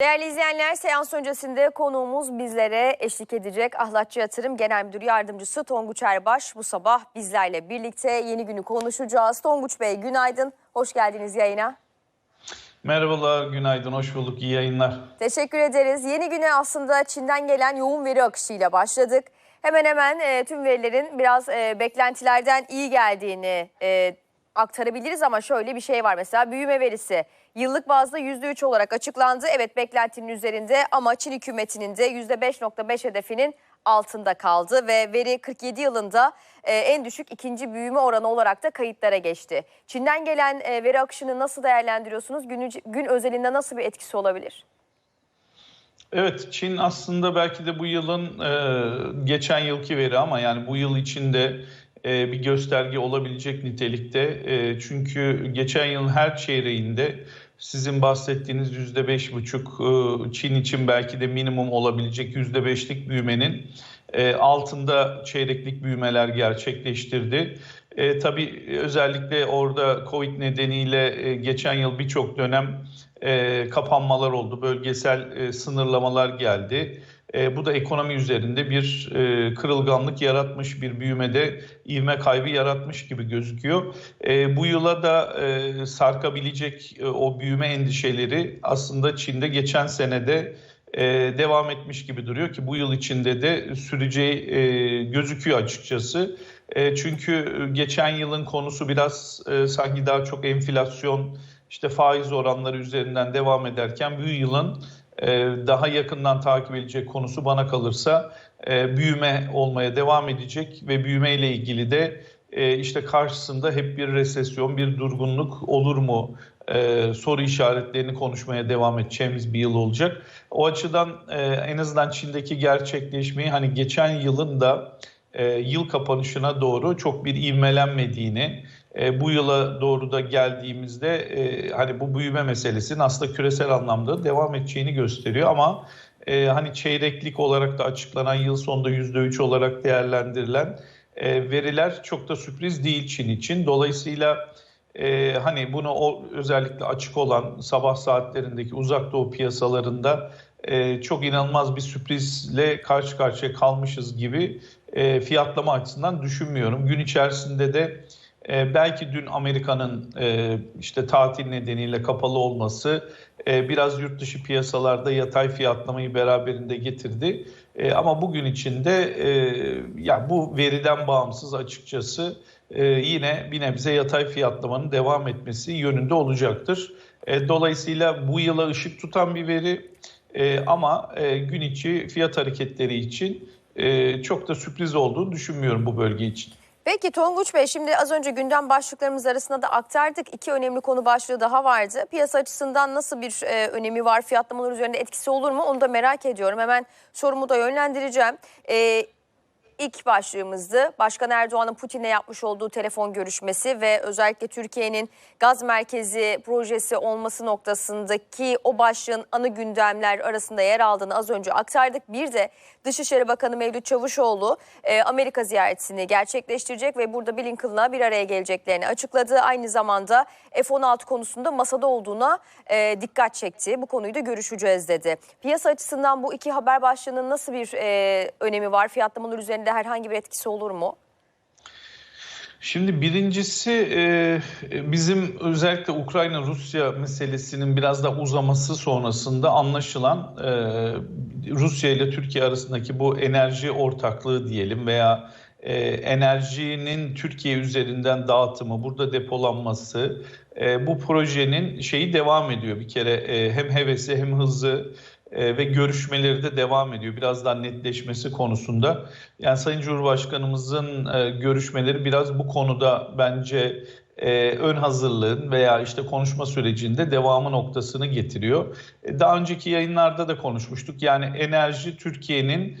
Değerli izleyenler seans öncesinde konuğumuz bizlere eşlik edecek Ahlatçı Yatırım Genel Müdür Yardımcısı Tonguç Erbaş bu sabah bizlerle birlikte yeni günü konuşacağız. Tonguç Bey günaydın, hoş geldiniz yayına. Merhabalar, günaydın, hoş bulduk, iyi yayınlar. Teşekkür ederiz. Yeni güne aslında Çin'den gelen yoğun veri akışıyla başladık. Hemen hemen e, tüm verilerin biraz e, beklentilerden iyi geldiğini e, aktarabiliriz ama şöyle bir şey var mesela büyüme verisi yıllık bazda %3 olarak açıklandı. Evet beklentinin üzerinde ama Çin hükümetinin de %5.5 hedefinin altında kaldı ve veri 47 yılında e, en düşük ikinci büyüme oranı olarak da kayıtlara geçti. Çin'den gelen e, veri akışını nasıl değerlendiriyorsunuz? Gün, gün özelinde nasıl bir etkisi olabilir? Evet, Çin aslında belki de bu yılın e, geçen yılki veri ama yani bu yıl içinde bir gösterge olabilecek nitelikte. Çünkü geçen yılın her çeyreğinde sizin bahsettiğiniz yüzde beş buçuk e, Çin için belki de minimum olabilecek yüzde beşlik büyümenin e, altında çeyreklik büyümeler gerçekleştirdi. E, tabii özellikle orada Covid nedeniyle e, geçen yıl birçok dönem kapanmalar oldu, bölgesel sınırlamalar geldi. E, bu da ekonomi üzerinde bir e, kırılganlık yaratmış, bir büyümede ivme kaybı yaratmış gibi gözüküyor. E, bu yıla da e, sarkabilecek e, o büyüme endişeleri aslında Çin'de geçen senede e, devam etmiş gibi duruyor ki bu yıl içinde de süreceği e, gözüküyor açıkçası. E, çünkü geçen yılın konusu biraz e, sanki daha çok enflasyon, işte faiz oranları üzerinden devam ederken bu yılın daha yakından takip edilecek konusu bana kalırsa e, büyüme olmaya devam edecek ve büyüme ile ilgili de e, işte karşısında hep bir resesyon, bir durgunluk olur mu e, soru işaretlerini konuşmaya devam edeceğimiz bir yıl olacak. O açıdan en azından Çin'deki gerçekleşmeyi hani geçen yılın da yıl kapanışına doğru çok bir ivmelenmediğini, e, bu yıla doğru da geldiğimizde e, hani bu büyüme meselesinin aslında küresel anlamda devam edeceğini gösteriyor ama e, hani çeyreklik olarak da açıklanan yıl sonunda %3 olarak değerlendirilen e, veriler çok da sürpriz değil Çin için. Dolayısıyla e, hani bunu o özellikle açık olan sabah saatlerindeki uzak doğu piyasalarında e, çok inanılmaz bir sürprizle karşı karşıya kalmışız gibi e, fiyatlama açısından düşünmüyorum. Gün içerisinde de e, belki dün Amerika'nın e, işte tatil nedeniyle kapalı olması e, biraz yurt dışı piyasalarda yatay fiyatlamayı beraberinde getirdi. E, ama bugün içinde e, ya bu veriden bağımsız açıkçası e, yine bir nebze yatay fiyatlamanın devam etmesi yönünde olacaktır. E, dolayısıyla bu yıla ışık tutan bir veri e, ama e, gün içi fiyat hareketleri için e, çok da sürpriz olduğunu düşünmüyorum bu bölge için. Peki Tonguç Bey şimdi az önce gündem başlıklarımız arasında da aktardık. İki önemli konu başlığı daha vardı. Piyasa açısından nasıl bir e, önemi var? Fiyatlamalar üzerinde etkisi olur mu? Onu da merak ediyorum. Hemen sorumu da yönlendireceğim. E, İlk başlığımızdı. Başkan Erdoğan'ın Putin'le yapmış olduğu telefon görüşmesi ve özellikle Türkiye'nin gaz merkezi projesi olması noktasındaki o başlığın ana gündemler arasında yer aldığını az önce aktardık. Bir de Dışişleri Bakanı Mevlüt Çavuşoğlu e, Amerika ziyaretini gerçekleştirecek ve burada Blinken'la bir araya geleceklerini açıkladı. Aynı zamanda F-16 konusunda masada olduğuna e, dikkat çekti. Bu konuyu da görüşeceğiz dedi. Piyasa açısından bu iki haber başlığının nasıl bir e, önemi var? Fiyatlamalar üzerinde herhangi bir etkisi olur mu? Şimdi birincisi e, bizim özellikle Ukrayna-Rusya meselesinin biraz da uzaması sonrasında anlaşılan e, Rusya ile Türkiye arasındaki bu enerji ortaklığı diyelim veya e, enerjinin Türkiye üzerinden dağıtımı, burada depolanması bu projenin şeyi devam ediyor bir kere hem hevesi hem hızı e, ve görüşmeleri de devam ediyor. Biraz daha netleşmesi konusunda. Yani Sayın Cumhurbaşkanımızın e, görüşmeleri biraz bu konuda bence e, ön hazırlığın veya işte konuşma sürecinde devamı noktasını getiriyor. E, daha önceki yayınlarda da konuşmuştuk. Yani enerji Türkiye'nin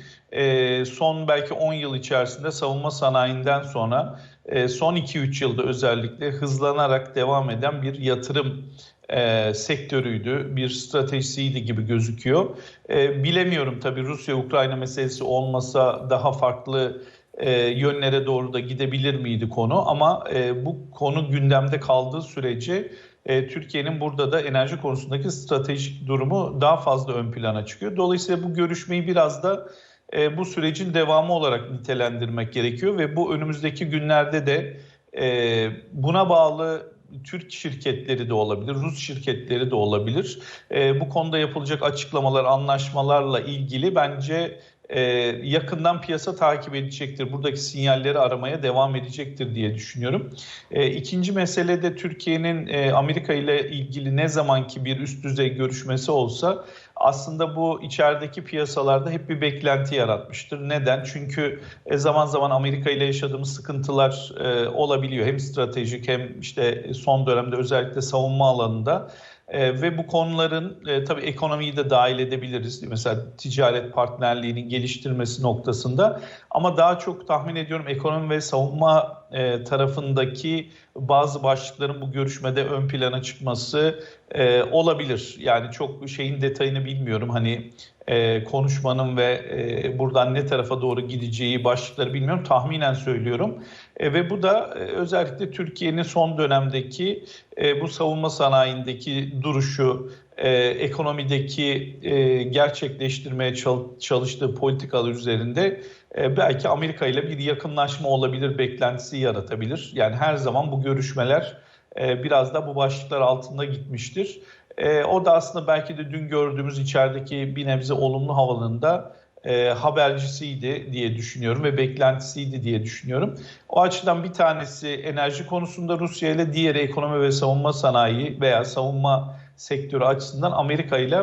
son belki 10 yıl içerisinde savunma sanayinden sonra son 2-3 yılda özellikle hızlanarak devam eden bir yatırım e, sektörüydü, bir stratejisiydi gibi gözüküyor. E, bilemiyorum tabii Rusya-Ukrayna meselesi olmasa daha farklı e, yönlere doğru da gidebilir miydi konu ama e, bu konu gündemde kaldığı sürece e, Türkiye'nin burada da enerji konusundaki stratejik durumu daha fazla ön plana çıkıyor. Dolayısıyla bu görüşmeyi biraz da e, bu sürecin devamı olarak nitelendirmek gerekiyor ve bu önümüzdeki günlerde de e, buna bağlı Türk şirketleri de olabilir, Rus şirketleri de olabilir. E, bu konuda yapılacak açıklamalar, anlaşmalarla ilgili bence e, yakından piyasa takip edecektir. Buradaki sinyalleri aramaya devam edecektir diye düşünüyorum. E, ikinci mesele de Türkiye'nin e, Amerika ile ilgili ne zamanki bir üst düzey görüşmesi olsa aslında bu içerideki piyasalarda hep bir beklenti yaratmıştır. Neden? Çünkü e, zaman zaman Amerika ile yaşadığımız sıkıntılar e, olabiliyor. Hem stratejik hem işte son dönemde özellikle savunma alanında. E, ve bu konuların e, tabii ekonomiyi de dahil edebiliriz. Mesela ticaret partnerliğinin geliştirmesi noktasında. Ama daha çok tahmin ediyorum ekonomi ve savunma e, tarafındaki bazı başlıkların bu görüşmede ön plana çıkması e, olabilir. Yani çok şeyin detayını bilmiyorum. Hani e, konuşmanın ve e, buradan ne tarafa doğru gideceği başlıkları bilmiyorum. Tahminen söylüyorum. E, ve bu da e, özellikle Türkiye'nin son dönemdeki e, bu savunma sanayindeki duruşu, e, ekonomideki e, gerçekleştirmeye çalıştığı politikalar üzerinde e, belki Amerika ile bir yakınlaşma olabilir beklentisi yaratabilir. Yani her zaman bu görüşmeler e, biraz da bu başlıklar altında gitmiştir. E, o da aslında belki de dün gördüğümüz içerideki bir nebze olumlu havalında e, habercisiydi diye düşünüyorum ve beklentisiydi diye düşünüyorum. O açıdan bir tanesi enerji konusunda Rusya ile diğeri ekonomi ve savunma sanayi veya savunma sektörü açısından Amerika ile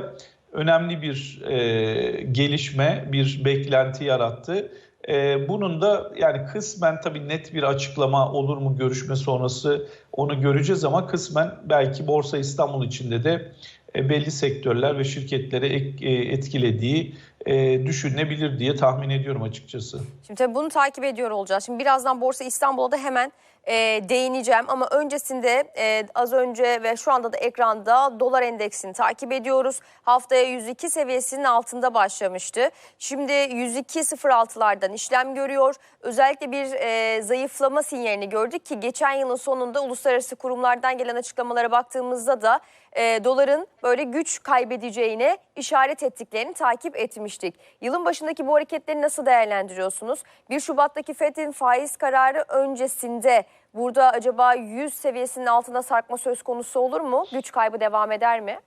önemli bir e, gelişme, bir beklenti yarattı. E, bunun da yani kısmen tabii net bir açıklama olur mu görüşme sonrası onu göreceğiz ama kısmen belki Borsa İstanbul içinde de e, belli sektörler ve şirketleri e, etkilediği e, düşünülebilir diye tahmin ediyorum açıkçası. Şimdi tabii bunu takip ediyor olacağız. Şimdi birazdan Borsa İstanbul'a da hemen e, değineceğim ama öncesinde e, az önce ve şu anda da ekranda dolar endeksini takip ediyoruz. Haftaya 102 seviyesinin altında başlamıştı. Şimdi 102.06'lardan işlem görüyor. Özellikle bir e, zayıflama sinyalini gördük ki geçen yılın sonunda uluslararası kurumlardan gelen açıklamalara baktığımızda da e, doların böyle güç kaybedeceğine işaret ettiklerini takip etmiştik. Yılın başındaki bu hareketleri nasıl değerlendiriyorsunuz? 1 Şubat'taki FED'in faiz kararı öncesinde burada acaba 100 seviyesinin altına sarkma söz konusu olur mu? Güç kaybı devam eder mi?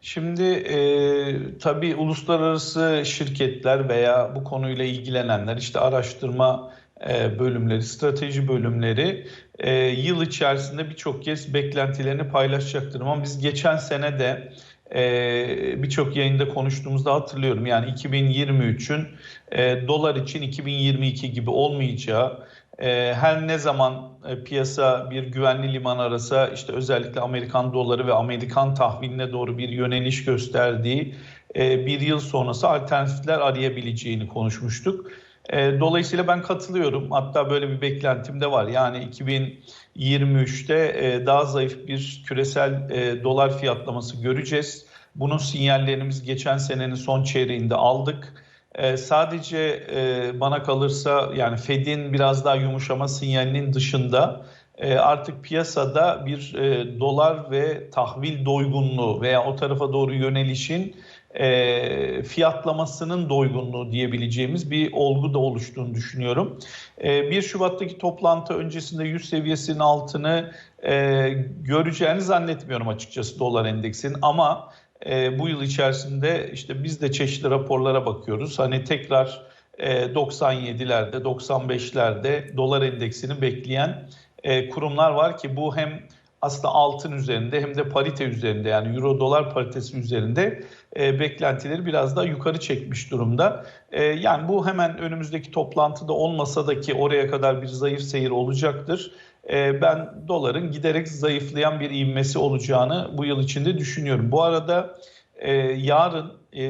Şimdi e, tabii uluslararası şirketler veya bu konuyla ilgilenenler işte araştırma e, bölümleri, strateji bölümleri e, yıl içerisinde birçok kez beklentilerini paylaşacaktır. Ama biz geçen sene de e, birçok yayında konuştuğumuzda hatırlıyorum. Yani 2023'ün e, dolar için 2022 gibi olmayacağı, e, her ne zaman e, piyasa bir güvenli liman arasa işte özellikle Amerikan doları ve Amerikan tahviline doğru bir yöneliş gösterdiği e, bir yıl sonrası alternatifler arayabileceğini konuşmuştuk. E, dolayısıyla ben katılıyorum. Hatta böyle bir beklentim de var. Yani 2023'te e, daha zayıf bir küresel e, dolar fiyatlaması göreceğiz. Bunun sinyallerimiz geçen senenin son çeyreğinde aldık. Sadece bana kalırsa yani Fed'in biraz daha yumuşama sinyalinin dışında artık piyasada bir dolar ve tahvil doygunluğu veya o tarafa doğru yönelişin e, fiyatlamasının doygunluğu diyebileceğimiz bir olgu da oluştuğunu düşünüyorum. E, 1 Şubat'taki toplantı öncesinde 100 seviyesinin altını e, göreceğini zannetmiyorum açıkçası dolar endeksinin ama e, bu yıl içerisinde işte biz de çeşitli raporlara bakıyoruz. Hani tekrar e, 97'lerde 95'lerde dolar endeksini bekleyen e, kurumlar var ki bu hem aslında altın üzerinde hem de parite üzerinde yani euro dolar paritesi üzerinde e, beklentileri biraz daha yukarı çekmiş durumda. E, yani bu hemen önümüzdeki toplantıda olmasa da ki oraya kadar bir zayıf seyir olacaktır. E, ben doların giderek zayıflayan bir ivmesi olacağını bu yıl içinde düşünüyorum. Bu arada e, yarın e,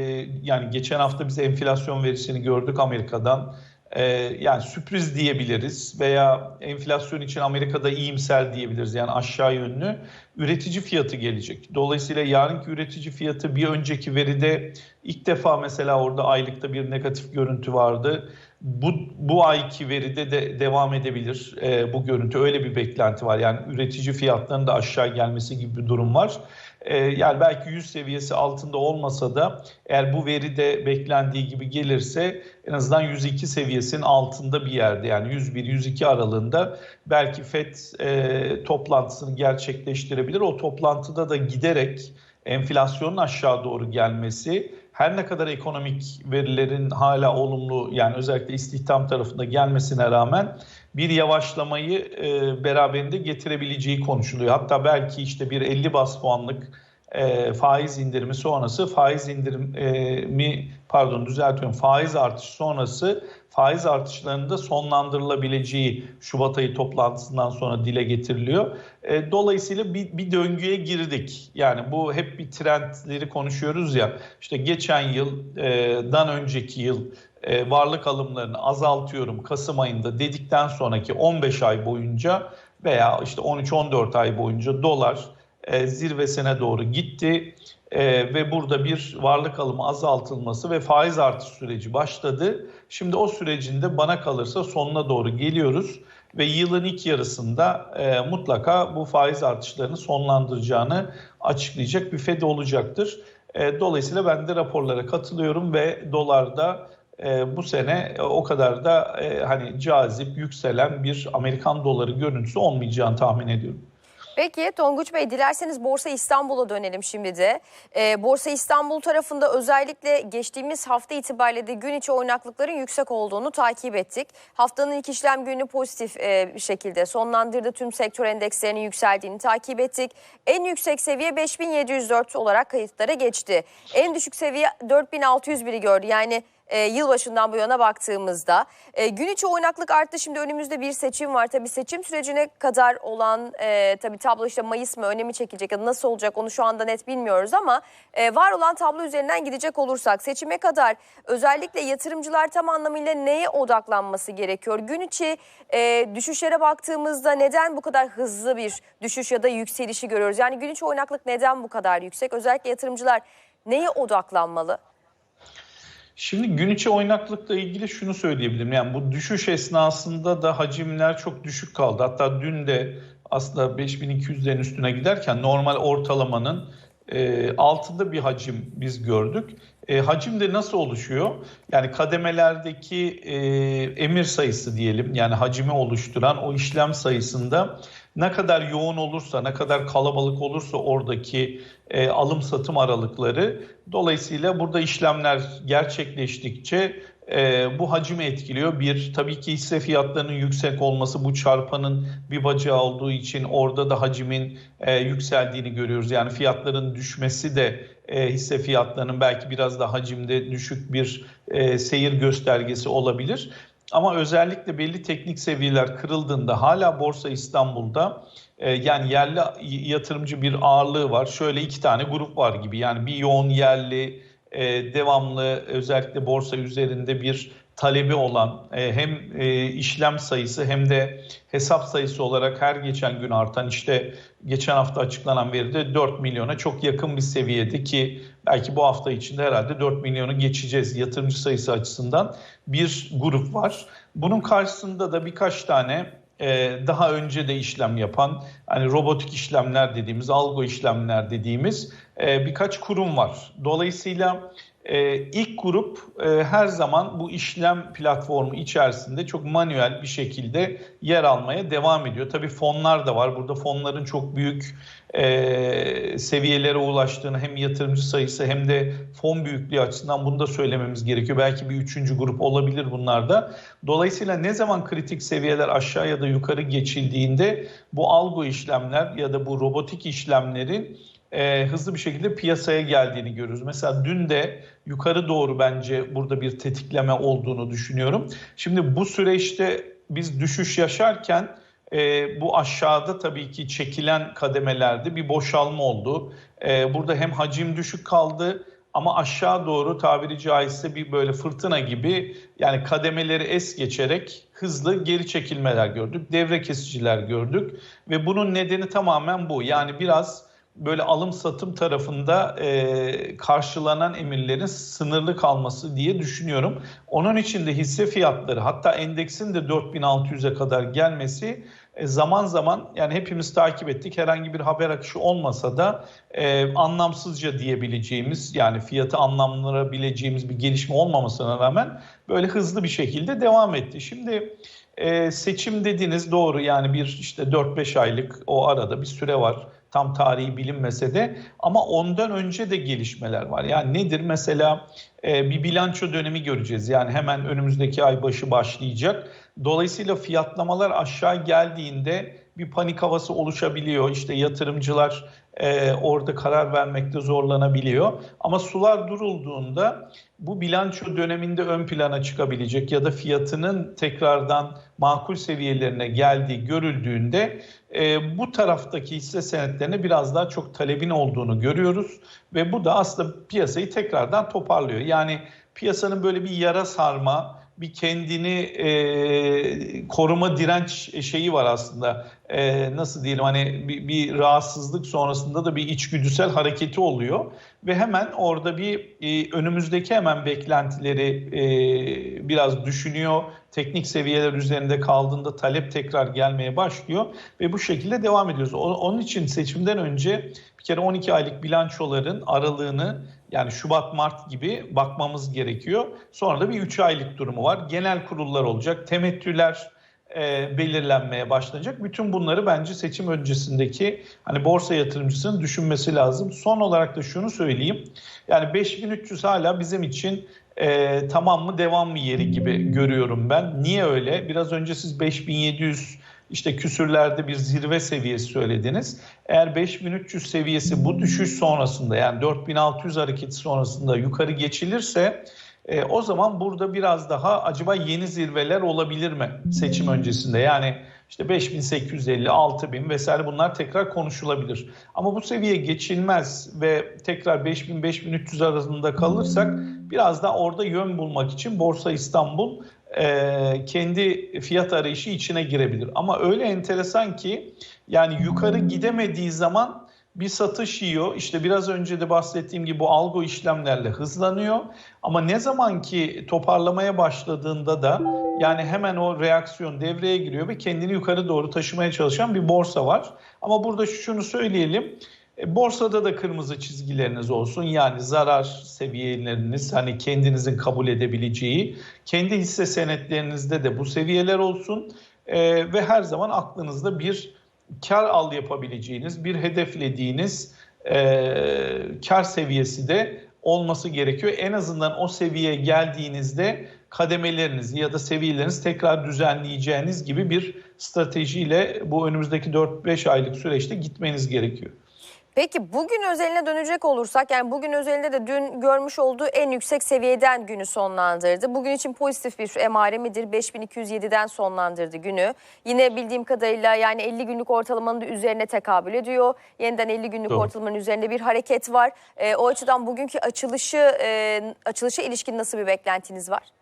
yani geçen hafta biz enflasyon verisini gördük Amerika'dan. Ee, yani sürpriz diyebiliriz veya enflasyon için Amerika'da iyimser diyebiliriz yani aşağı yönlü üretici fiyatı gelecek. Dolayısıyla yarınki üretici fiyatı bir önceki veride ilk defa mesela orada aylıkta bir negatif görüntü vardı. Bu bu ayki veride de devam edebilir e, bu görüntü. Öyle bir beklenti var. Yani üretici fiyatlarının da aşağı gelmesi gibi bir durum var. E, yani belki 100 seviyesi altında olmasa da eğer bu veri de beklendiği gibi gelirse en azından 102 seviyesinin altında bir yerde yani 101-102 aralığında belki FED e, toplantısını gerçekleştirebilir. O toplantıda da giderek enflasyonun aşağı doğru gelmesi her ne kadar ekonomik verilerin hala olumlu yani özellikle istihdam tarafında gelmesine rağmen bir yavaşlamayı e, beraberinde getirebileceği konuşuluyor. Hatta belki işte bir 50 bas puanlık e, faiz indirimi sonrası faiz indirimi pardon düzeltiyorum faiz artışı sonrası faiz artışlarında sonlandırılabileceği Şubat ayı toplantısından sonra dile getiriliyor. E, dolayısıyla bir, bir döngüye girdik. Yani bu hep bir trendleri konuşuyoruz ya. İşte geçen yıldan önceki yıl e, varlık alımlarını azaltıyorum Kasım ayında dedikten sonraki 15 ay boyunca veya işte 13-14 ay boyunca dolar e, zirvesine doğru gitti e, ve burada bir varlık alımı azaltılması ve faiz artış süreci başladı. Şimdi o sürecinde bana kalırsa sonuna doğru geliyoruz ve yılın ilk yarısında e, mutlaka bu faiz artışlarını sonlandıracağını açıklayacak bir FED olacaktır. E, dolayısıyla ben de raporlara katılıyorum ve dolarda e, bu sene o kadar da e, hani cazip yükselen bir Amerikan doları görüntüsü olmayacağını tahmin ediyorum. Peki Tonguç Bey dilerseniz Borsa İstanbul'a dönelim şimdi de. Ee, Borsa İstanbul tarafında özellikle geçtiğimiz hafta itibariyle de gün içi oynaklıkların yüksek olduğunu takip ettik. Haftanın ilk işlem günü pozitif e, bir şekilde sonlandırdı. Tüm sektör endekslerinin yükseldiğini takip ettik. En yüksek seviye 5704 olarak kayıtlara geçti. En düşük seviye 4601'i gördü. Yani e, yılbaşından bu yana baktığımızda. E, gün içi oynaklık arttı. Şimdi önümüzde bir seçim var. Tabii seçim sürecine kadar olan e, tabii tablo işte Mayıs mı önemi çekecek ya da nasıl olacak onu şu anda net bilmiyoruz ama e, var olan tablo üzerinden gidecek olursak seçime kadar özellikle yatırımcılar tam anlamıyla neye odaklanması gerekiyor? Gün içi e, düşüşlere baktığımızda neden bu kadar hızlı bir düşüş ya da yükselişi görüyoruz? Yani gün içi oynaklık neden bu kadar yüksek? Özellikle yatırımcılar neye odaklanmalı? Şimdi gün içi oynaklıkla ilgili şunu söyleyebilirim. Yani bu düşüş esnasında da hacimler çok düşük kaldı. Hatta dün de aslında 5200'lerin üstüne giderken normal ortalamanın e, altında bir hacim biz gördük. E, hacim de nasıl oluşuyor? Yani kademelerdeki e, emir sayısı diyelim yani hacimi oluşturan o işlem sayısında ne kadar yoğun olursa, ne kadar kalabalık olursa oradaki e, alım satım aralıkları dolayısıyla burada işlemler gerçekleştikçe e, bu hacimi etkiliyor. Bir tabii ki hisse fiyatlarının yüksek olması bu çarpanın bir bacağı olduğu için orada da hacimin e, yükseldiğini görüyoruz. Yani fiyatların düşmesi de e, hisse fiyatlarının belki biraz da hacimde düşük bir e, seyir göstergesi olabilir. Ama özellikle belli teknik seviyeler kırıldığında hala Borsa İstanbul'da e, yani yerli yatırımcı bir ağırlığı var. Şöyle iki tane grup var gibi yani bir yoğun yerli e, devamlı özellikle borsa üzerinde bir talebi olan e, hem e, işlem sayısı hem de hesap sayısı olarak her geçen gün artan işte geçen hafta açıklanan veride 4 milyona çok yakın bir seviyede ki belki bu hafta içinde herhalde 4 milyonu geçeceğiz yatırımcı sayısı açısından bir grup var. Bunun karşısında da birkaç tane e, daha önce de işlem yapan hani robotik işlemler dediğimiz algo işlemler dediğimiz birkaç kurum var. Dolayısıyla e, ilk grup e, her zaman bu işlem platformu içerisinde çok manuel bir şekilde yer almaya devam ediyor. Tabii fonlar da var. Burada fonların çok büyük e, seviyelere ulaştığını hem yatırımcı sayısı hem de fon büyüklüğü açısından bunu da söylememiz gerekiyor. Belki bir üçüncü grup olabilir bunlarda. Dolayısıyla ne zaman kritik seviyeler aşağı ya da yukarı geçildiğinde bu algo işlemler ya da bu robotik işlemlerin e, hızlı bir şekilde piyasaya geldiğini görüyoruz. Mesela dün de yukarı doğru bence burada bir tetikleme olduğunu düşünüyorum. Şimdi bu süreçte biz düşüş yaşarken e, bu aşağıda tabii ki çekilen kademelerde bir boşalma oldu. E, burada hem hacim düşük kaldı ama aşağı doğru tabiri caizse bir böyle fırtına gibi yani kademeleri es geçerek hızlı geri çekilmeler gördük. Devre kesiciler gördük ve bunun nedeni tamamen bu. Yani biraz böyle alım satım tarafında e, karşılanan emirlerin sınırlı kalması diye düşünüyorum. Onun için de hisse fiyatları hatta endeksin de 4600'e kadar gelmesi e, zaman zaman yani hepimiz takip ettik herhangi bir haber akışı olmasa da e, anlamsızca diyebileceğimiz yani fiyatı anlamlandırabileceğimiz bir gelişme olmamasına rağmen böyle hızlı bir şekilde devam etti. Şimdi e, seçim dediğiniz doğru yani bir işte 4-5 aylık o arada bir süre var tam tarihi bilinmese de ama ondan önce de gelişmeler var. Yani nedir mesela e, bir bilanço dönemi göreceğiz yani hemen önümüzdeki ay başı başlayacak. Dolayısıyla fiyatlamalar aşağı geldiğinde bir panik havası oluşabiliyor. İşte yatırımcılar e, orada karar vermekte zorlanabiliyor. Ama sular durulduğunda bu bilanço döneminde ön plana çıkabilecek ya da fiyatının tekrardan makul seviyelerine geldiği görüldüğünde e, bu taraftaki hisse senetlerine biraz daha çok talebin olduğunu görüyoruz ve bu da aslında piyasayı tekrardan toparlıyor. Yani piyasanın böyle bir yara sarma, bir kendini e, koruma direnç şeyi var aslında. E, nasıl diyelim hani bir, bir rahatsızlık sonrasında da bir içgüdüsel hareketi oluyor ve hemen orada bir e, önümüzdeki hemen beklentileri e, biraz düşünüyor. Teknik seviyeler üzerinde kaldığında talep tekrar gelmeye başlıyor ve bu şekilde devam ediyoruz. Onun için seçimden önce bir kere 12 aylık bilançoların aralığını yani Şubat Mart gibi bakmamız gerekiyor. Sonra da bir 3 aylık durumu var. Genel kurullar olacak. Temettüler e, belirlenmeye başlanacak. Bütün bunları bence seçim öncesindeki hani borsa yatırımcısının düşünmesi lazım. Son olarak da şunu söyleyeyim. Yani 5300 hala bizim için e, tamam mı devam mı yeri gibi görüyorum ben. Niye öyle? Biraz önce siz 5700 işte küsürlerde bir zirve seviyesi söylediniz. Eğer 5300 seviyesi bu düşüş sonrasında yani 4600 hareketi sonrasında yukarı geçilirse e, o zaman burada biraz daha acaba yeni zirveler olabilir mi seçim öncesinde? Yani işte 5850, 6000 vesaire bunlar tekrar konuşulabilir. Ama bu seviye geçilmez ve tekrar 5000-5300 arasında kalırsak biraz da orada yön bulmak için Borsa İstanbul e, kendi fiyat arayışı içine girebilir. Ama öyle enteresan ki yani yukarı gidemediği zaman bir satış yiyor. İşte biraz önce de bahsettiğim gibi bu algo işlemlerle hızlanıyor. Ama ne zaman ki toparlamaya başladığında da yani hemen o reaksiyon devreye giriyor ve kendini yukarı doğru taşımaya çalışan bir borsa var. Ama burada şunu söyleyelim. E, borsada da kırmızı çizgileriniz olsun. Yani zarar seviyeleriniz hani kendinizin kabul edebileceği. Kendi hisse senetlerinizde de bu seviyeler olsun. Ee, ve her zaman aklınızda bir kar al yapabileceğiniz, bir hedeflediğiniz e, kar seviyesi de olması gerekiyor. En azından o seviyeye geldiğinizde kademelerinizi ya da seviyelerinizi tekrar düzenleyeceğiniz gibi bir stratejiyle bu önümüzdeki 4-5 aylık süreçte gitmeniz gerekiyor. Peki bugün özeline dönecek olursak yani bugün özelinde de dün görmüş olduğu en yüksek seviyeden günü sonlandırdı. Bugün için pozitif bir emare midir? 5207'den sonlandırdı günü. Yine bildiğim kadarıyla yani 50 günlük ortalamanın da üzerine tekabül ediyor. Yeniden 50 günlük Doğru. ortalamanın üzerinde bir hareket var. E, o açıdan bugünkü açılışı e, açılışa ilişkin nasıl bir beklentiniz var?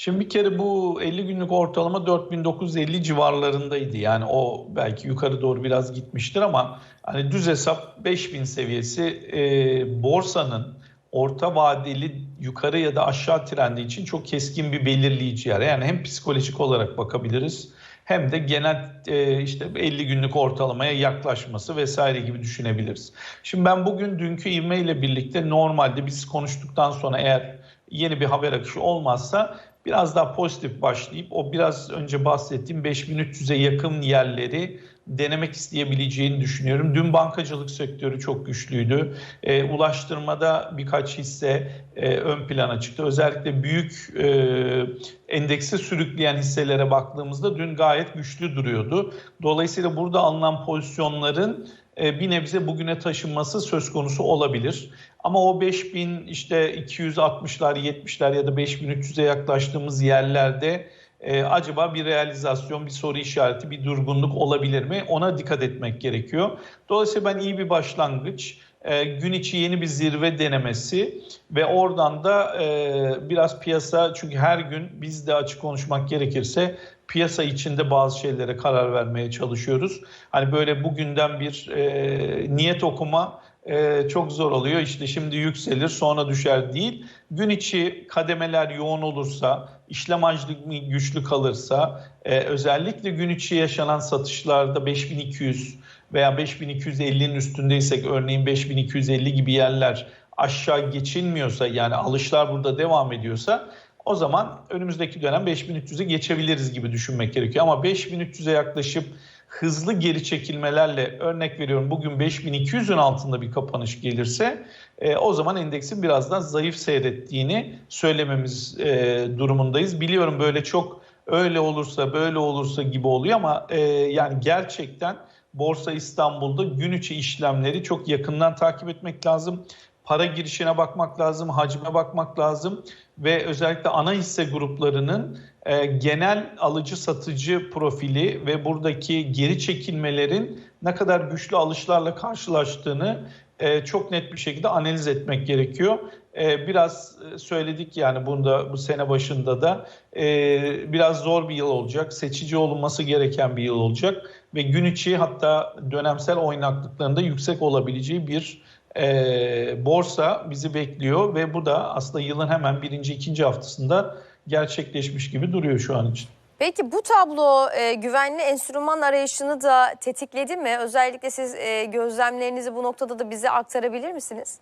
Şimdi bir kere bu 50 günlük ortalama 4950 civarlarındaydı. Yani o belki yukarı doğru biraz gitmiştir ama hani düz hesap 5000 seviyesi e, borsanın orta vadeli yukarı ya da aşağı trendi için çok keskin bir belirleyici yer. Yani hem psikolojik olarak bakabiliriz hem de genel e, işte 50 günlük ortalamaya yaklaşması vesaire gibi düşünebiliriz. Şimdi ben bugün dünkü ivmeyle birlikte normalde biz konuştuktan sonra eğer yeni bir haber akışı olmazsa biraz daha pozitif başlayıp o biraz önce bahsettiğim 5300'e yakın yerleri denemek isteyebileceğini düşünüyorum. Dün bankacılık sektörü çok güçlüydü. E, ulaştırmada birkaç hisse e, ön plana çıktı. Özellikle büyük e, endeksi sürükleyen hisselere baktığımızda dün gayet güçlü duruyordu. Dolayısıyla burada alınan pozisyonların e, bir nebze bugüne taşınması söz konusu olabilir. Ama o 5000 işte 260'lar 70'ler ya da 5300'e yaklaştığımız yerlerde e, acaba bir realizasyon, bir soru işareti, bir durgunluk olabilir mi? Ona dikkat etmek gerekiyor. Dolayısıyla ben iyi bir başlangıç, e, gün içi yeni bir zirve denemesi ve oradan da e, biraz piyasa çünkü her gün biz de açık konuşmak gerekirse piyasa içinde bazı şeylere karar vermeye çalışıyoruz. Hani böyle bugünden bir e, niyet okuma e, çok zor oluyor. İşte şimdi yükselir sonra düşer değil. Gün içi kademeler yoğun olursa, işlem hacmi güçlü kalırsa, e, özellikle gün içi yaşanan satışlarda 5200 veya 5250'nin üstündeysek örneğin 5250 gibi yerler aşağı geçilmiyorsa yani alışlar burada devam ediyorsa o zaman önümüzdeki dönem 5300'e geçebiliriz gibi düşünmek gerekiyor. Ama 5300'e yaklaşıp hızlı geri çekilmelerle örnek veriyorum bugün 5200'ün altında bir kapanış gelirse e, o zaman endeksin biraz daha zayıf seyrettiğini söylememiz e, durumundayız. Biliyorum böyle çok öyle olursa böyle olursa gibi oluyor ama e, yani gerçekten Borsa İstanbul'da gün içi işlemleri çok yakından takip etmek lazım para girişine bakmak lazım, hacme bakmak lazım ve özellikle ana hisse gruplarının e, genel alıcı satıcı profili ve buradaki geri çekilmelerin ne kadar güçlü alışlarla karşılaştığını e, çok net bir şekilde analiz etmek gerekiyor. E, biraz söyledik yani bunda bu sene başında da e, biraz zor bir yıl olacak, seçici olunması gereken bir yıl olacak ve gün içi hatta dönemsel oynaklıklarında yüksek olabileceği bir e, borsa bizi bekliyor ve bu da aslında yılın hemen birinci ikinci haftasında gerçekleşmiş gibi duruyor şu an için. Peki bu tablo e, güvenli enstrüman arayışını da tetikledi mi? Özellikle siz e, gözlemlerinizi bu noktada da bize aktarabilir misiniz?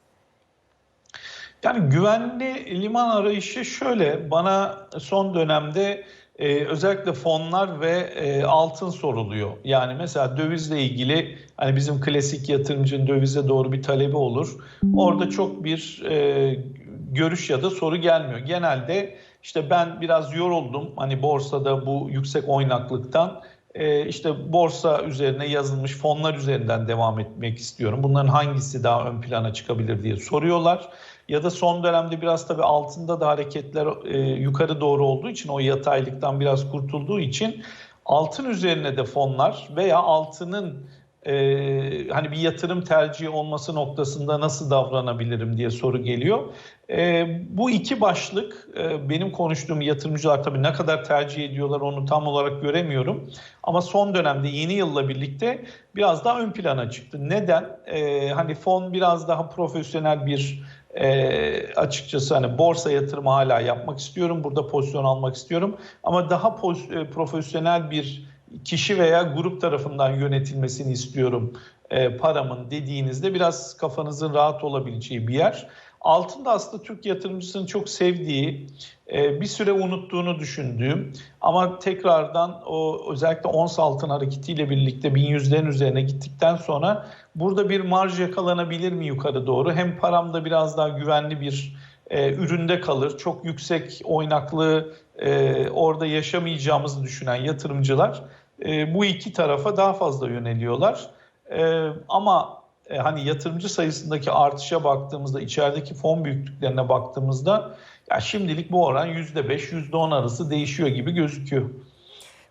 Yani güvenli liman arayışı şöyle bana son dönemde e, özellikle fonlar ve e, altın soruluyor. Yani mesela dövizle ilgili hani bizim klasik yatırımcının dövize doğru bir talebi olur. Orada çok bir e, görüş ya da soru gelmiyor. Genelde işte ben biraz yoruldum hani borsada bu yüksek oynaklıktan e, işte borsa üzerine yazılmış fonlar üzerinden devam etmek istiyorum. Bunların hangisi daha ön plana çıkabilir diye soruyorlar ya da son dönemde biraz tabii altında da hareketler e, yukarı doğru olduğu için o yataylıktan biraz kurtulduğu için altın üzerine de fonlar veya altının e, hani bir yatırım tercihi olması noktasında nasıl davranabilirim diye soru geliyor. E, bu iki başlık e, benim konuştuğum yatırımcılar tabii ne kadar tercih ediyorlar onu tam olarak göremiyorum. Ama son dönemde yeni yılla birlikte biraz daha ön plana çıktı. Neden? E, hani fon biraz daha profesyonel bir e, açıkçası hani borsa yatırımı hala yapmak istiyorum. Burada pozisyon almak istiyorum. Ama daha poz, e, profesyonel bir kişi veya grup tarafından yönetilmesini istiyorum e, paramın dediğinizde biraz kafanızın rahat olabileceği bir yer. Altında aslında Türk yatırımcısının çok sevdiği, e, bir süre unuttuğunu düşündüğüm ama tekrardan o özellikle ons altın hareketiyle birlikte 1100'lerin üzerine gittikten sonra burada bir marj yakalanabilir mi yukarı doğru? Hem paramda biraz daha güvenli bir e, üründe kalır. Çok yüksek oynaklığı e, orada yaşamayacağımızı düşünen yatırımcılar e, bu iki tarafa daha fazla yöneliyorlar. E, ama e, hani yatırımcı sayısındaki artışa baktığımızda, içerideki fon büyüklüklerine baktığımızda ya şimdilik bu oran %5, %10 arası değişiyor gibi gözüküyor.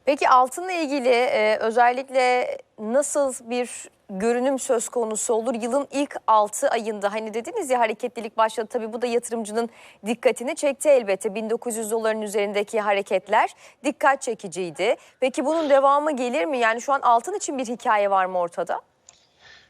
Peki altınla ilgili e, özellikle nasıl bir görünüm söz konusu olur? Yılın ilk 6 ayında hani dediniz ya hareketlilik başladı. Tabii bu da yatırımcının dikkatini çekti elbette. 1900 doların üzerindeki hareketler dikkat çekiciydi. Peki bunun devamı gelir mi? Yani şu an altın için bir hikaye var mı ortada?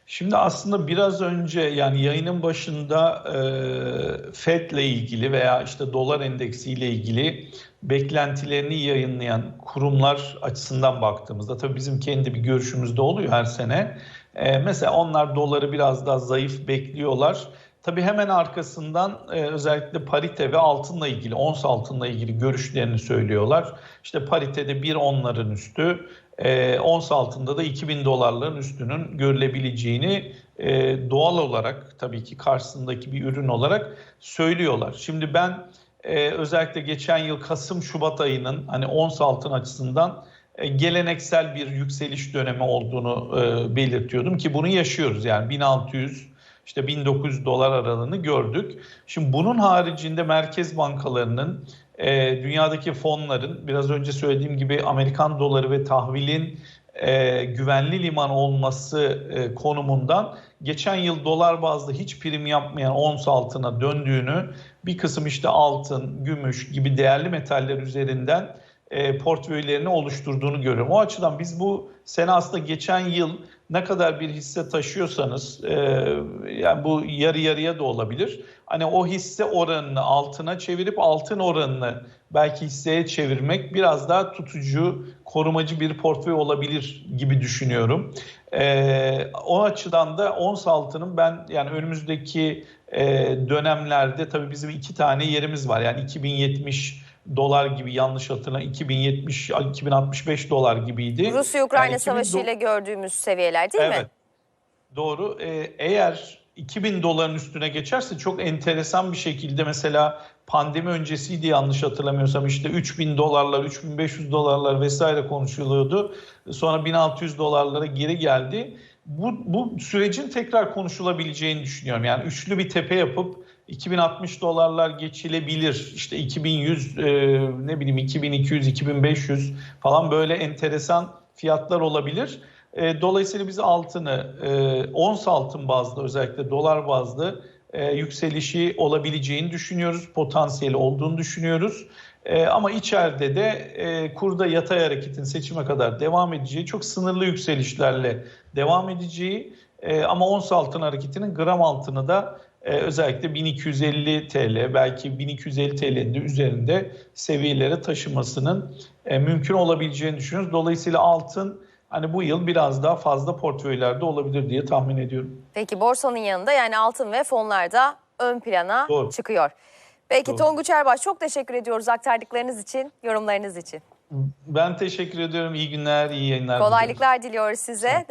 Şimdi aslında biraz önce yani yayının başında e, FED ile ilgili veya işte dolar endeksi ile ilgili beklentilerini yayınlayan kurumlar açısından baktığımızda tabii bizim kendi bir görüşümüzde oluyor her sene. E, mesela onlar doları biraz daha zayıf bekliyorlar. Tabii hemen arkasından e, özellikle parite ve altınla ilgili, ons altınla ilgili görüşlerini söylüyorlar. İşte paritede bir onların üstü, e, ons altında da 2000 dolarların üstünün görülebileceğini e, doğal olarak tabii ki karşısındaki bir ürün olarak söylüyorlar. Şimdi ben e, özellikle geçen yıl Kasım-Şubat ayının hani ons altın açısından geleneksel bir yükseliş dönemi olduğunu e, belirtiyordum ki bunu yaşıyoruz yani 1600 işte 1900 dolar aralığını gördük. Şimdi bunun haricinde merkez bankalarının e, dünyadaki fonların biraz önce söylediğim gibi Amerikan doları ve tahvilin e, güvenli liman olması e, konumundan geçen yıl dolar bazlı hiç prim yapmayan ons altına döndüğünü bir kısım işte altın, gümüş gibi değerli metaller üzerinden e, portföylerini oluşturduğunu görüyorum. O açıdan biz bu sene aslında geçen yıl ne kadar bir hisse taşıyorsanız e, yani bu yarı yarıya da olabilir. Hani o hisse oranını altına çevirip altın oranını belki hisseye çevirmek biraz daha tutucu, korumacı bir portföy olabilir gibi düşünüyorum. E, o açıdan da ons altının ben yani önümüzdeki e, dönemlerde tabii bizim iki tane yerimiz var. Yani 2070 dolar gibi yanlış hatırlamıyorum 2070 2065 dolar gibiydi. Rusya-Ukrayna Yani 2000 savaşı ile gördüğümüz seviyeler değil evet. mi? Doğru. Ee, eğer 2000 doların üstüne geçerse çok enteresan bir şekilde mesela pandemi öncesiydi yanlış hatırlamıyorsam işte 3000 dolarlar, 3500 dolarlar vesaire konuşuluyordu. Sonra 1600 dolarlara geri geldi. Bu, bu sürecin tekrar konuşulabileceğini düşünüyorum. Yani üçlü bir tepe yapıp 2060 dolarlar geçilebilir. İşte 2100 e, ne bileyim 2200 2500 falan böyle enteresan fiyatlar olabilir. E, dolayısıyla biz altını e, ons altın bazlı özellikle dolar bazlı e, yükselişi olabileceğini düşünüyoruz. Potansiyeli olduğunu düşünüyoruz. E, ama içeride de e, kurda yatay hareketin seçime kadar devam edeceği, çok sınırlı yükselişlerle devam edeceği e, ama ons altın hareketinin gram altını da e, özellikle 1250 TL belki 1250 TL'nin de üzerinde seviyelere taşımasının e, mümkün olabileceğini düşünüyoruz. Dolayısıyla altın hani bu yıl biraz daha fazla portföylerde olabilir diye tahmin ediyorum. Peki borsanın yanında yani altın ve fonlar da ön plana Doğru. çıkıyor. Peki Doğru. Tonguç Erbaş çok teşekkür ediyoruz aktardıklarınız için, yorumlarınız için. Ben teşekkür ediyorum. İyi günler, iyi yayınlar. diliyorum. Kolaylıklar diliyoruz size.